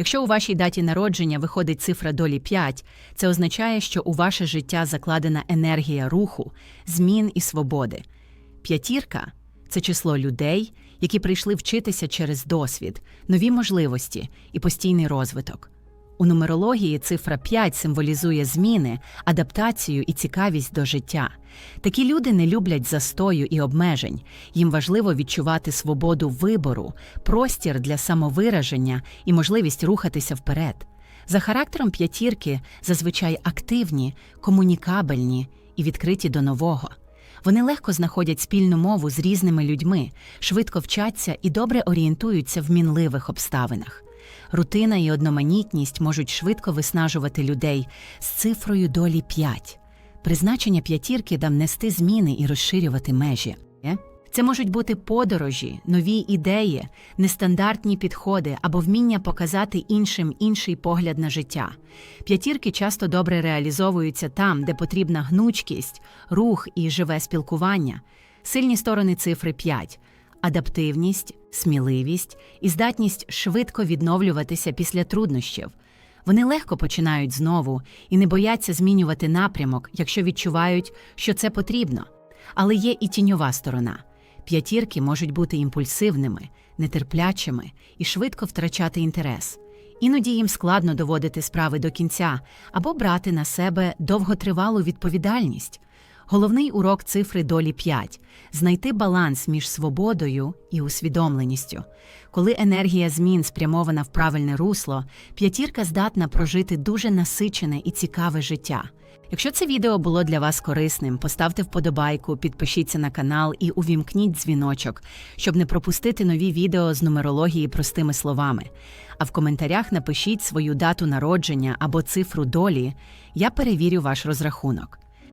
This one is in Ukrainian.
Якщо у вашій даті народження виходить цифра долі 5, це означає, що у ваше життя закладена енергія руху, змін і свободи. П'ятірка це число людей, які прийшли вчитися через досвід, нові можливості і постійний розвиток. У нумерології цифра 5 символізує зміни, адаптацію і цікавість до життя. Такі люди не люблять застою і обмежень. Їм важливо відчувати свободу вибору, простір для самовираження і можливість рухатися вперед. За характером п'ятірки зазвичай активні, комунікабельні і відкриті до нового. Вони легко знаходять спільну мову з різними людьми, швидко вчаться і добре орієнтуються в мінливих обставинах. Рутина і одноманітність можуть швидко виснажувати людей з цифрою долі 5. Призначення п'ятірки дам нести зміни і розширювати межі. Е? Це можуть бути подорожі, нові ідеї, нестандартні підходи або вміння показати іншим інший погляд на життя. П'ятірки часто добре реалізовуються там, де потрібна гнучкість, рух і живе спілкування. Сильні сторони цифри 5 адаптивність, сміливість і здатність швидко відновлюватися після труднощів. Вони легко починають знову і не бояться змінювати напрямок, якщо відчувають, що це потрібно. Але є і тіньова сторона. П'ятірки можуть бути імпульсивними, нетерплячими і швидко втрачати інтерес. Іноді їм складно доводити справи до кінця або брати на себе довготривалу відповідальність. Головний урок цифри долі 5 – знайти баланс між свободою і усвідомленістю. Коли енергія змін спрямована в правильне русло, п'ятірка здатна прожити дуже насичене і цікаве життя. Якщо це відео було для вас корисним, поставте вподобайку, підпишіться на канал і увімкніть дзвіночок, щоб не пропустити нові відео з нумерології простими словами. А в коментарях напишіть свою дату народження або цифру долі, я перевірю ваш розрахунок.